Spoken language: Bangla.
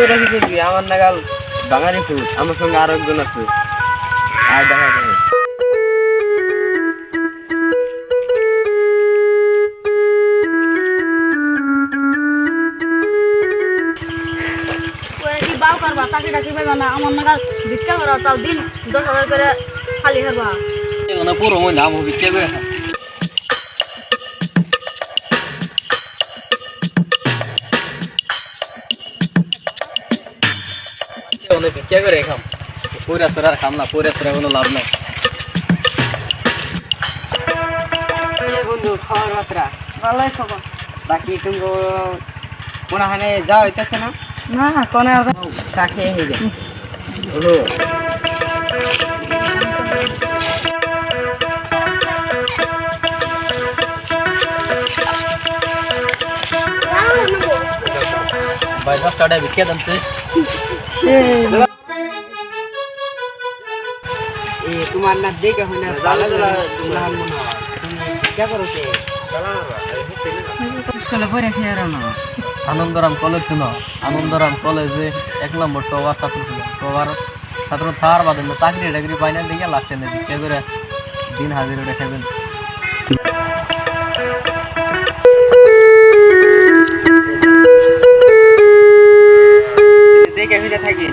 কই রাখি দেখবি আমার নাগাল বাঙালি ফুল আমার সঙ্গে আরও একজন আছে। আর দেখা যাবে। ওরা কি বাউ করবা? চাকরি টাকরি পাইবা না আমার নাগাল ভিক্ষা করো তাও দিন দশ হাজার করে খালি খাবা এখানে পুরো নাম হবি কে করে ভিক্ষা করে খাম। পয়রা তোরা খাম না পয়রা তোরা কোনো লাভ নাই। বন্ধু খাওয়ার মাত্রা ভালোই খবর। বাকি তুমি কোনখানে যা হইতেছে না? না কোনে আর চা হয়ে যায় দশ টাকা বিক্রিয়া দামছে। এ তোমার না দেখে হয় না জালা জালা তোমরা হাল তুমি কে করো কে স্কুলে পড়ে খেয়ে না আনন্দরাম কলেজ ছিল আনন্দরাম কলেজে এক নম্বর টবার ছাত্র ছিল। টবার ছাত্র থার বাদে চাকরি টাকরি পাই না দেখে লাস্টে বিক্রিয়া করে দিন হাজিরা দেখাবেন দেখে ফিরে থাকি।